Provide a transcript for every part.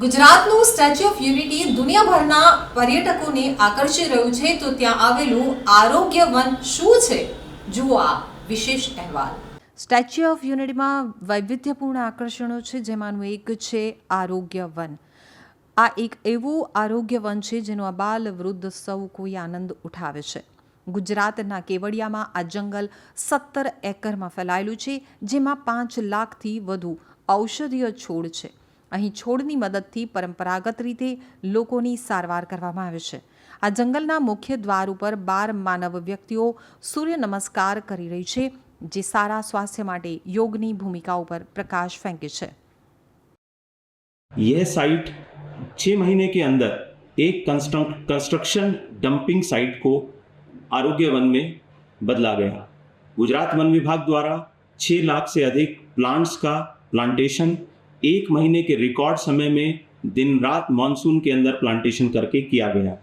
ગુજરાતનું statue of unity દુનિયાભરના પર્યટકોને આકર્ષી રહ્યું છે, તો ત્યાં આવેલું આરોગ્ય વન શું છે? જુઓ આ વિશેષ અહેવાલ. સ્ટેચ્યુ ઓફ યુનિટીમાં વૈવિધ્યપૂર્ણ આકર્ષણો છે, જેમાંનું એક છે આરોગ્ય વન. આ એક એવું આરોગ્ય વન છે, જેનો આ બાલ વૃદ્ધ સૌ કોઈ આનંદ ઉઠાવે છે. ગુજરાતના કેવડિયામાં આ જંગલ સત્તર એકરમાં ફેલાયેલું છે, જેમાં પાંચ લાખથી વધુ ઔષધીય છોડ છે. અહીં છોડની મદદથી પરંપરાગત રીતે લોકોની સારવાર કરવામાં આવે છે આ જંગલના મુખ્ય દ્વાર ઉપર બાર માનવ વ્યક્તિઓ સૂર્ય નમસ્કાર કરી રહી છે જે સારા સ્વાસ્થ્ય માટે યોગની ભૂમિકા ઉપર પ્રકાશ ફેંકે છે यह साइट छः महीने के अंदर एक कंस्ट्रक्शन डंपिंग साइट को आरोग्य वन में बदला गया गुजरात वन विभाग द्वारा छः लाख से अधिक प्लांट्स का प्लांटेशन एक महीने के रिकॉर्ड समय में दिन रात मानसून के अंदर प्लांटेशन करके किया गया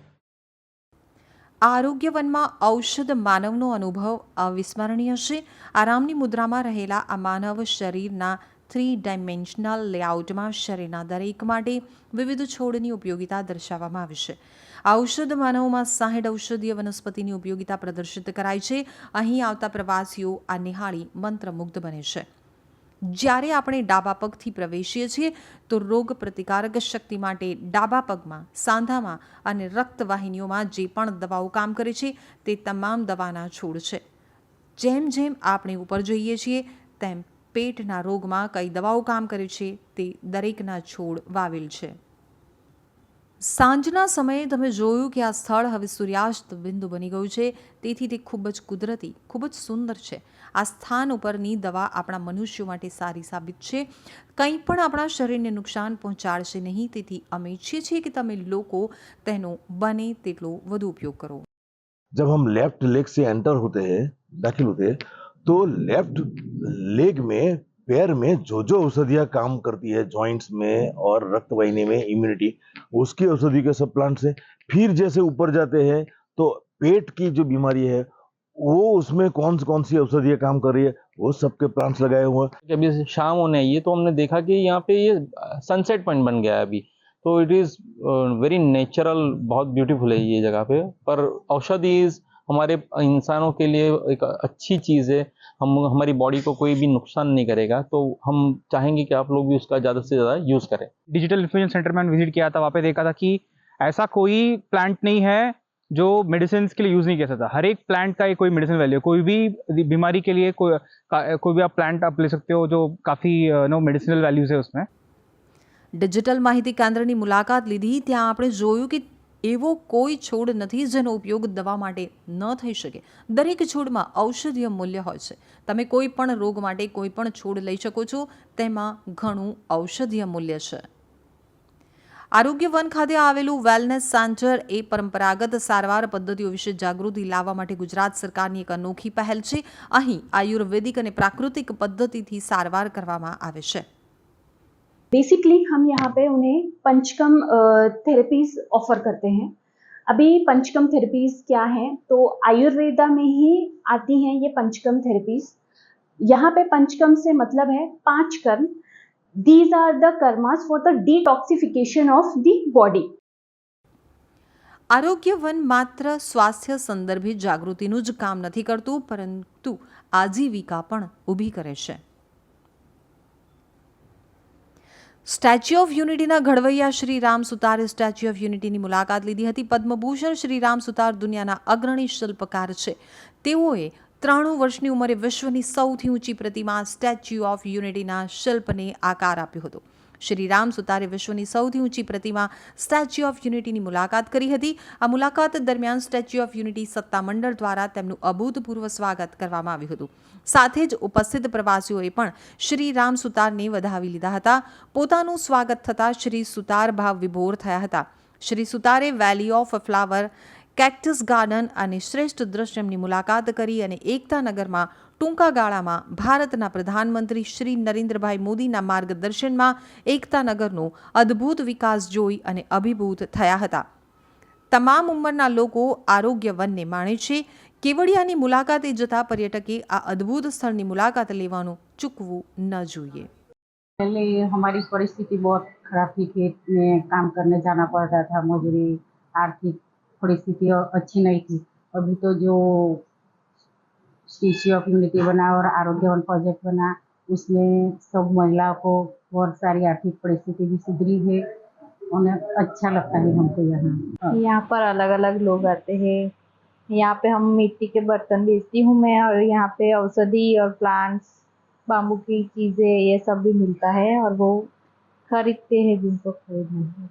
આ આરોગ્ય વનમાં ઔષધ માનવનો અનુભવ અવિસ્મરણીય છે આરામની મુદ્રામાં રહેલા આ માનવ શરીરના થ્રી ડાયમેન્શનલ લેઆઉટમાં શરીરના દરેક માટે વિવિધ છોડની ઉપયોગિતા દર્શાવવામાં આવી છે આ ઔષધ માનવમાં સાહીઠ ઔષધીય વનસ્પતિની ઉપયોગિતા પ્રદર્શિત કરાય છે અહીં આવતા પ્રવાસીઓ આ નિહાળી મંત્રમુગ્ધ બને છે જ્યારે આપણે ડાબા પગથી પ્રવેશીએ છીએ, તો રોગ પ્રતિકારક શક્તિ માટે ડાબા પગમાં, સાંધામાં અને રક્તવાહિનીઓમાં જે પણ દવાઓ કામ કરે છે, તે તમામ દવાના છોડ છે. જેમ જેમ આપણે ઉપર જઈએ છીએ, તેમ પેટના રોગમાં કઈ દવાઓ કામ કરે છે, તે દરેકના છોડ વાવેલ છે. સાંજના સમયે તમે જોયું કે આ સ્થળ હવે સૂર્યાસ્ત બિંદુ બની ગયું છે. તેથી તે ખૂબ જ કુદરતી, ખૂબ જ સુંદર છે. આ સ્થાન ઉપરની દવા આપણા મનુષ્યો માટે સારી સાબિત છે. કંઈ પણ આપણા શરીરને નુકસાન પહોંચાડશે નહીં. તેથી અમે ઈચ્છીએ છીએ કે તમે લોકો તેનો બને તેટલો વધુ ઉપયોગ કરો. જબ હમ લેફ્ટ લેગ સે એન્ટર હોતે હૈ, દાખિલ હોતે તો લેફ્ટ લેગ મેં पैर में जो जो औषधियाँ काम करती है जॉइंट्स में और रक्त वाहिनी में इम्यूनिटी उसकी औषधि के सब प्लांट्स हैं। फिर जैसे ऊपर जाते हैं तो पेट की जो बीमारी है, वो उसमें कौन कौन सी औषधियाँ काम कर रही है, वो सबके प्लांट्स लगाए हुए हैं। ये शाम होने आई है तो हमने देखा कि यहाँ पे ये सनसेट पॉइंट बन गया है अभी। तो इट इज़ वेरी नेचुरल बहुत ब्यूटीफुल है ये जगह पे। पर औषधि हमारे इंसानों के लिए एक अच्छी चीज़ है हम हमारी बॉडी को कोई भी नुकसान नहीं करेगा तो हम चाहेंगे कि आप लोग भी उसका ज़्यादा से ज़्यादा यूज़ करें डिजिटल इन्फ्यूजन सेंटर में विजिट किया था वहाँ पे देखा था कि ऐसा कोई प्लांट नहीं है जो मेडिसिन के लिए यूज़ नहीं किया जाता हर एक प्लांट का एक कोई मेडिसिन वैल्यू है कोई भी बीमारी के लिए कोई का- कोई भी आप प्लांट आप ले सकते हो जो काफ़ी नो मेडिसिनल वैल्यूज़ है उसमें ડિજિટલ માહિતી કેન્દ્રની મુલાકાત લીધી ત્યાં આપણે જોયું કે એવો કોઈ છોડ નથી જેનો ઉપયોગ દવા માટે ન થઈ શકે. દરેક છોડમાં ઔષધીય મૂલ્ય હોય છે. તમે કોઈ પણ રોગ માટે કોઈ પણ છોડ લઈ શકો છો. તેમાં ઘણું ઔષધીય મૂલ્ય છે. આરોગ્ય વન ખાતે આવેલું વેલનેસ સેન્ટર એ પરંપરાગત સારવાર પદ્ધતિઓ વિશે જાગૃતિ લાવવા માટે ગુજરાત સરકારની એક અનોખી પહેલ છે. અહીં આયુર્વેદિક અને પ્રાકૃતિક પદ્ધતિથી સારવાર કરવામાં આવે છે. बेसिकली हम यहाँ पे उन्हें पंचकम थेरेपीज ऑफर करते हैं अभी पंचकम थेरेपीज क्या हैं तो आयुर्वेदा में ही आती हैं ये पंचकम थेरेपीज यहाँ पे पंचकम से मतलब है पांच कर्म these are the karmas for the detoxification of the body આરોગ્ય વન માત્ર સ્વાસ્થ્ય સંદર્ભે જાગૃતિનું જ કામ નથી કરતું પરંતુ આજીવિકા પણ ઊભી કરે છે સ્ટેચ્યુ ઓફ યુનિટીના ઘડવૈયા શ્રી રામ સુતારે સ્ટેચ્યુ ઓફ યુનિટીની મુલાકાત લીધી હતી. પદ્મભૂષણ શ્રી રામ સુતાર દુનિયાના અગ્રણી શિલ્પકાર છે. તેઓએ ત્રાણું વર્ષની ઉંમરે વિશ્વની સૌથી ઊંચી પ્રતિમા સ્ટેચ્યુ ઓફ યુનિટીના શિલ્પને આકાર આપ્યો હતો. શ્રી રામ સુતારે વિશ્વની સૌથી ઊંચી પ્રતિમા સ્ટેચ્યુ ઓફ યુનિટીની મુલાકાત કરી હતી. આ મુલાકાત દરમિયાન સ્ટેચ્યુ ઓફ યુનિટી સત્તામંડળ દ્વારા તેમનું અભૂતપૂર્વ સ્વાગત કરવામાં આવ્યું હતું. સાથે જ ઉપસ્થિત પ્રવાસીઓએ પણ શ્રી રામ સુતારને વધાવી લીધા હતા. પોતાનું સ્વાગત થતાં શ્રી સુતાર ભાવ વિભોર થયા હતા. Shri સુતારે valley of flower cactus garden અને શ્રેષ્ઠ દ્રશ્યમની મુલાકાત કરી અને એકતા નગરમાં ટૂંકા ગાળામાં ભારતના પ્રધાનમંત્રી શ્રી નરેન્દ્રભાઈ મોદીના માર્ગદર્શનમાં એકતા નગરનો અદ્ભુત વિકાસ જોઈ અને અભિભૂત થયા હતા તમામ ઉંમરના લોકો આરોગ્ય વનને માણે છે કેવડિયાની મુલાકાતે જતા પર્યટકે આ અદ્ભુત સ્થળની મુલાકાત લેવાનું ચૂકવું ન જોઈએ पहले हमारी परिस्थिति बहुत खराब थी खेत में काम करने जाना पड़ता था मजदूरी आर्थिक परिस्थिति अच्छी नहीं थी। अभी तो जो स्टेच्यू ऑफ़ यूनिटी बना और आरोग्यवन प्रोजेक्ट बना, उसमें सब महिलाओं को बहुत सारी आर्थिक परिस्थिति भी सुधरी है। उन्हें अच्छा लगता है हमको यहाँ। यहाँ पर अलग अलग लोग आते हैं। यहाँ पे हम मिट्टी के बर्तन बेचती हूँ मैं और यहाँ पे औषधि और प्लांट्स बाम्बू की चीज़ें, ये सब भी मिलता है और वो खरीदते हैं जिनको खरीदना है।